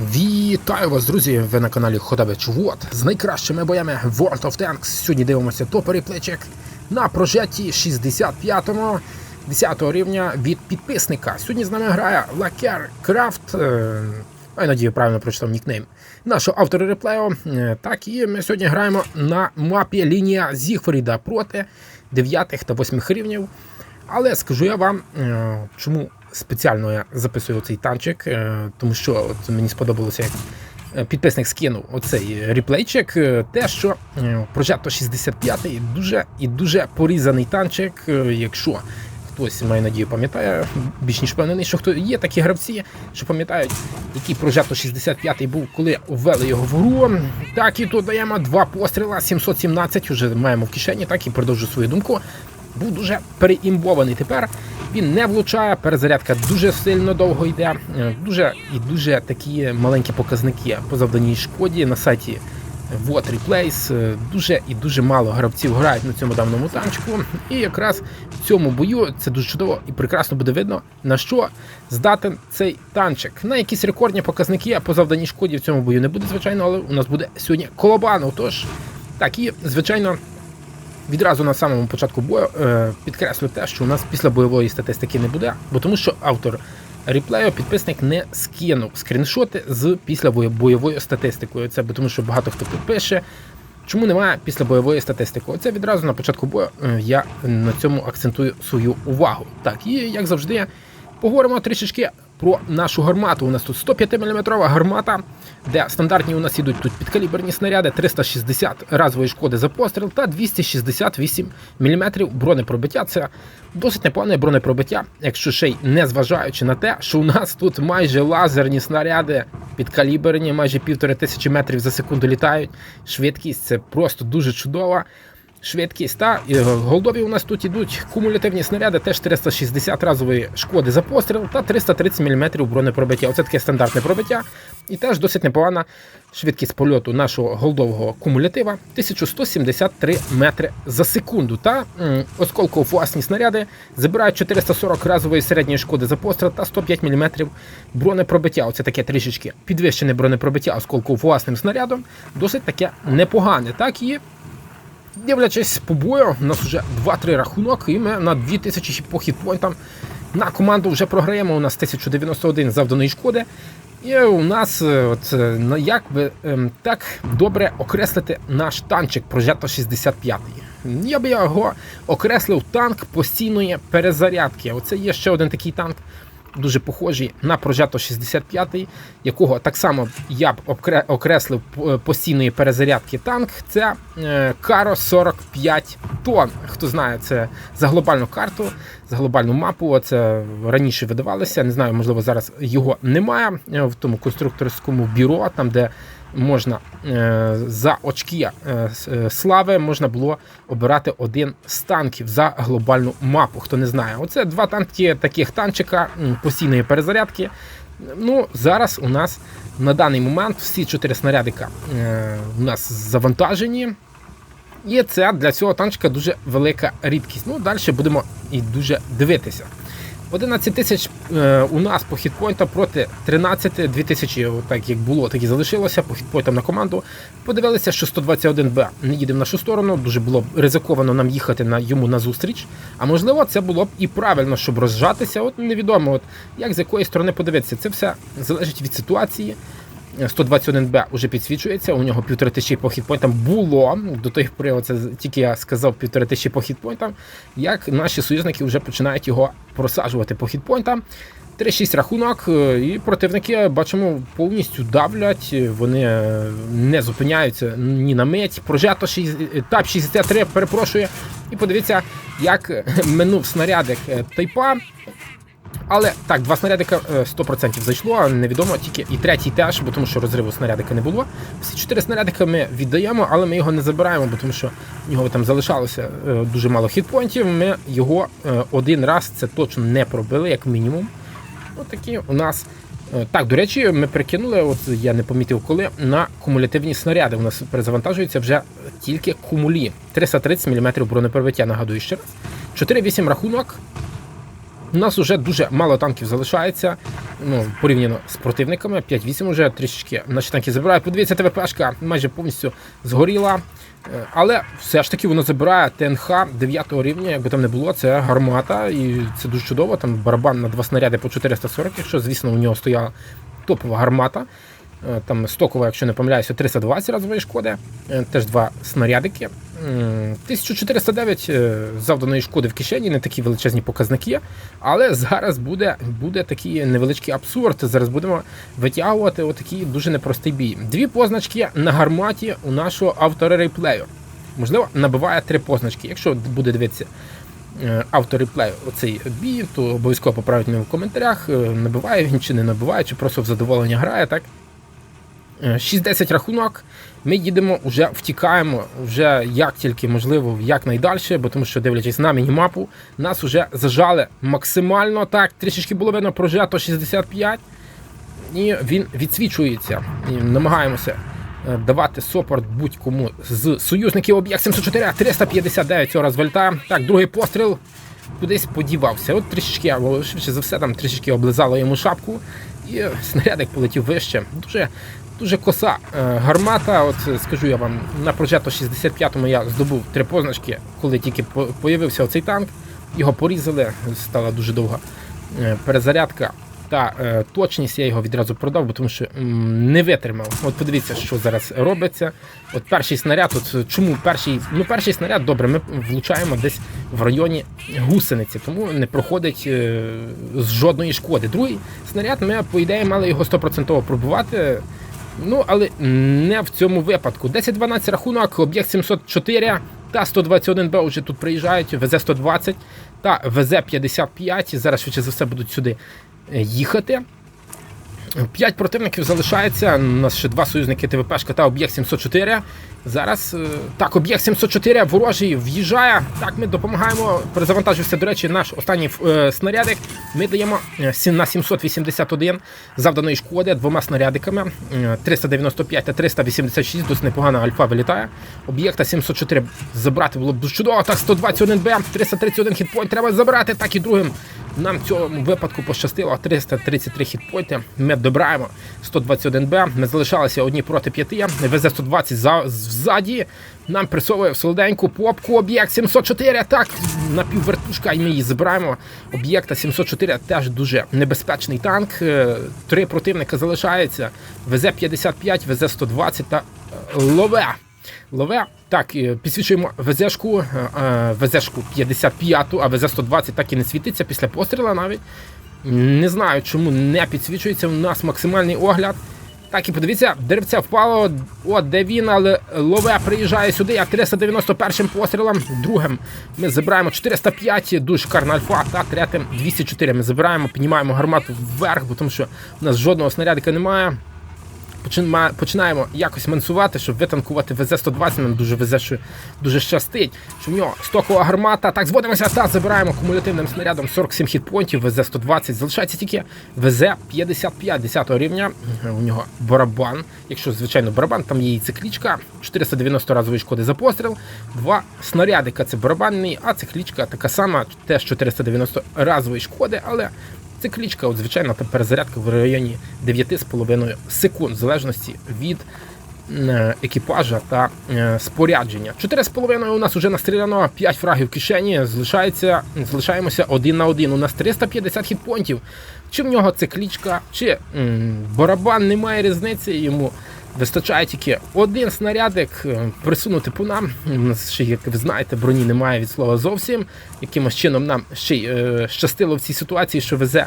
Вітаю вас, друзі! Ви на каналі Ходович Вот з найкращими боями World of Tanks. Сьогодні дивимося топовий плечик на прожетті 65-му 10 рівня від підписника. Сьогодні з нами грає Лакер Крафт. е, Я надію, правильно прочитав нікнейм нашого автора реплею. Е, Так, і ми сьогодні граємо на мапі лінія Зігфріда проти 9 та 8 рівнів. Але скажу я вам, е, чому спеціально я записую цей танчик, е, тому що от мені сподобалося, як е, підписник скинув оцей реплейчик. е, Те, що Progetto 65 дуже і дуже порізаний танчик, якщо. Хтось має надію пам'ятає, більш ніж впевнений, що хто є такі гравці, що пам'ятають, який Progetto 65 був, коли ввели його в гру. Так і тут даємо два постріла, 717 вже маємо в кишені, так і продовжу свою думку був дуже переімбований. Тепер він не влучає, перезарядка дуже сильно довго йде. Е, Дуже і дуже такі маленькі показники по завданій шкоді на сайті Вот Replays. Е, Дуже і дуже мало гравців грають на цьому давному танчику. І якраз в цьому бою це дуже чудово і прекрасно буде видно, на що здатен цей танчик. На якісь рекордні показники по завданій шкоді в цьому бою не буде, звичайно, але у нас буде сьогодні колобан. Отож, так і звичайно. Відразу на самому початку бою е, підкреслю те, що у нас після бойової статистики не буде, бо тому що автор реплею підписник не скинув скріншоти з після бойовою статистикою. Це тому, що багато хто тут пише. Чому немає після бойової статистики? Оце відразу на початку бою е, я на цьому акцентую свою увагу. Так, і як завжди, поговоримо трішечки про нашу гармату. У нас тут 105 мм гармата, де стандартні у нас ідуть тут підкаліберні снаряди, 360 разової шкоди за постріл та 268 мм бронепробиття. Це досить непогане бронепробиття, якщо ще й не зважаючи на те, що у нас тут майже лазерні снаряди підкаліберні, майже півтори тисячі метрів за секунду літають. Швидкість це просто дуже чудова. Швидкість та голдові у нас тут ідуть кумулятивні снаряди, теж 360 разової шкоди за постріл та 330 мм бронепробиття. Оце таке стандартне пробиття. І теж досить непогана швидкість польоту нашого голдового кумулятива 1173 метри за секунду. Та осколково фуасні снаряди забирають 440 разової середньої шкоди за постріл та 105 мм бронепробиття. Оце таке трішечки підвищене бронепробиття осколково фуасним снарядом. Досить таке непогане. Так і Дивлячись по бою, у нас вже 2-3 рахунок, і ми на 2000 по хітпойнтам на команду вже програємо. У нас 1091 завданої шкоди. І у нас е, от, е, як би ем, так добре окреслити наш танчик Progetto 65. Я би його окреслив танк постійної перезарядки. Оце є ще один такий танк, дуже похожий на Progetto 65, якого так само я б окреслив е, постійної перезарядки танк. Це е, Каро 45 тонн. Хто знає, це за глобальну карту, за глобальну мапу. Це раніше видавалося. Не знаю, можливо, зараз його немає е, в тому конструкторському бюро, там де. Можна е, за очки е, е, слави можна було обирати один з танків за глобальну мапу. Хто не знає, оце два танки таких танчика постійної перезарядки. Ну зараз у нас на даний момент всі чотири снарядика у нас завантажені. І це для цього танчика дуже велика рідкість. Ну, далі будемо і дуже дивитися. 11 тисяч е, у нас по хітпойнтам проти 13 2000, так як було, так і залишилося по хітпойнтам на команду. Подивилися, що 121Б не їде в нашу сторону. Дуже було б ризиковано нам їхати на йому на зустріч. А можливо, це було б і правильно, щоб розжатися. От невідомо, от як з якої сторони подивитися. Це все залежить від ситуації. 121Б вже підсвічується, у нього півтори тисячі по хітпойнтам було. До тих пори, це тільки я сказав півтори тисячі по хітпойнтам, як наші союзники вже починають його просаджувати по хітпойнтам. 3-6 рахунок, е, і противники бачимо повністю давлять. Вони е, не зупиняються ні на мить. Прожето 6, тап 63, перепрошую. І подивіться, як минув снарядик е, тайпа. Але так, два снарядика е, 100% зайшло, невідомо тільки і третій теж, бо тому що розриву снарядика не було. Всі чотири снарядика ми віддаємо, але ми його не забираємо, бо тому що в нього там залишалося е, дуже мало хітпоінтів. Ми його е, один раз це точно не пробили, як мінімум. Ось такі у нас. е, Так, до речі, ми прикинули, от я не помітив коли, на кумулятивні снаряди. У нас перезавантажуються вже тільки кумулі. 330 мм бронепробиття, нагадую ще раз. 4-8 рахунок. У нас вже дуже мало танків залишається. Ну, порівняно з противниками. 5-8 вже трішечки наші танки забирають. Подивіться, ТВПшка майже повністю згоріла. Е, Але все ж таки воно забирає ТНХ 9 рівня, якби там не було, це гармата, і це дуже чудово. Там барабан на два снаряди по 440, якщо, звісно, у нього стояла топова гармата. Е, Там стокова, якщо не помиляюся, 320 разової шкоди, Е, теж два снарядики. М, 1409 е, завданої шкоди в кишені, не такі величезні показники. Але зараз буде, буде такий невеличкий абсурд. Зараз будемо витягувати отакий дуже непростий бій. Дві позначки на гарматі у нашого автора реплею. Можливо, набиває три позначки. Якщо буде дивитися е, автор реплею оцей бій, то обов'язково поправить мене в коментарях. е, Набиває він чи не набиває, чи просто в задоволення грає, так? Е, 6-10 рахунок. Ми їдемо, вже втікаємо, вже як тільки можливо, як найдальше, бо тому що дивлячись на мінімапу, нас вже зажали максимально так. Трішечки було видно прожето 65, і він відсвічується. І намагаємося е, давати сопорт будь-кому з союзників. Об'єкт 704, 359 цього розвальта. Так, другий постріл кудись подівався. От трішечки, або швидше за все, там трішечки облизало йому шапку, і снарядик полетів вище. Дуже дуже коса е, гармата. От е, скажу я вам, на прожето 65-му я здобув три позначки, коли тільки по- появився оцей танк. Його порізали, стала дуже довга е, перезарядка. Та точність я його відразу продав, бо тому що не витримав. От подивіться, що зараз робиться. От перший снаряд, от чому перший, ну перший снаряд добре, ми влучаємо десь в районі гусениці, тому не проходить е, з жодної шкоди. Другий снаряд ми, по ідеї, мали його 100% пробувати. Ну, але не в цьому випадку. 10-12 рахунок, об'єкт 704 та 121Б вже тут приїжджають, ВЗ-120 та ВЗ-55. Зараз швидше за все будуть сюди е, їхати. П'ять противників залишається. У нас ще два союзники ТВПшка та об'єкт 704. Зараз е, так, об'єкт 704 ворожий в'їжджає. Так, ми допомагаємо. Перезавантажився, до речі, наш останній е, снарядик. Ми даємо е, на 781 завданої шкоди двома снарядиками. Е, 395 та 386. Досить непогана альфа вилітає. Об'єкта 704 забрати було б чудово. Так, 121Б, 331 хітпойнт треба забрати. Так і другим. Нам в цьому випадку пощастило 333 хітпойнти. Ми добираємо 121Б. Ми залишалися одні проти п'яти. ВЗ-120 за, ззаді. Нам присовує в солоденьку попку об'єкт 704. Так, напіввертушка, і ми її забираємо. Об'єкта 704 теж дуже небезпечний танк. Е, Три противника залишається. ВЗ-55, ВЗ-120 та е, Лове. Лове. Так, е, підсвічуємо ВЗшку, е, е, ВЗшку 55, а ВЗ-120 так і не світиться після постріла навіть. Не знаю, чому не підсвічується. У нас максимальний огляд. Так, і подивіться, деревце впало. От де він, але лове приїжджає сюди. А 391 пострілом. Другим ми забираємо 405, дуже шикарна альфа. Та третім 204 ми забираємо, піднімаємо гармату вверх, бо тому що у нас жодного снарядика немає. Починаємо, якось мансувати, щоб витанкувати ВЗ-120, нам дуже везе, що дуже щастить, що в нього стокова гармата. Так, зводимося та забираємо кумулятивним снарядом 47 хітпонтів, ВЗ-120. Залишається тільки ВЗ-55 10 рівня. У нього барабан. Якщо, звичайно, барабан, там є і циклічка, 490 разової шкоди за постріл, два снарядика це барабанний, а циклічка така сама, теж 490 разової шкоди, але Циклічка, от звичайно, та перезарядка в районі 9,5 секунд, в залежності від е, екіпажа та е, спорядження. 4,5 у нас вже настріляно, 5 фрагів в кишені, залишається, залишаємося один на один. У нас 350 хітпонтів. Чи в нього циклічка, чи м, барабан, немає різниці йому. Вистачає тільки один снарядик е, присунути по нам. У нас ще, як ви знаєте, броні немає від слова зовсім. Якимось чином нам ще й е, щастило в цій ситуації, що везе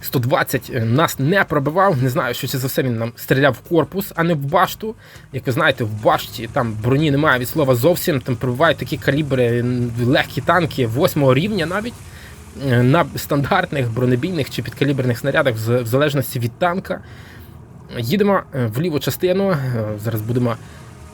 120 нас не пробивав. Не знаю, що це за все він нам стріляв в корпус, а не в башту. Як ви знаєте, в башті там броні немає від слова зовсім. Там пробивають такі калібри, легкі танки 8 рівня навіть. е, На стандартних бронебійних чи підкаліберних снарядах, в залежності від танка. Їдемо е, в ліву частину. е, Зараз будемо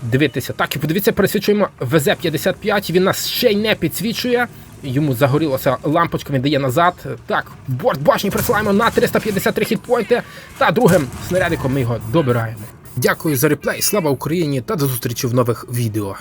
дивитися. Так, і подивіться, пересвічуємо ВЗ-55. Він нас ще й не підсвічує. Йому загорілося лампочка, він дає назад. Так, борт башні присилаємо на 353 хітпойнти. Та другим снарядиком ми його добираємо. Дякую за реплей, слава Україні та до зустрічі в нових відео.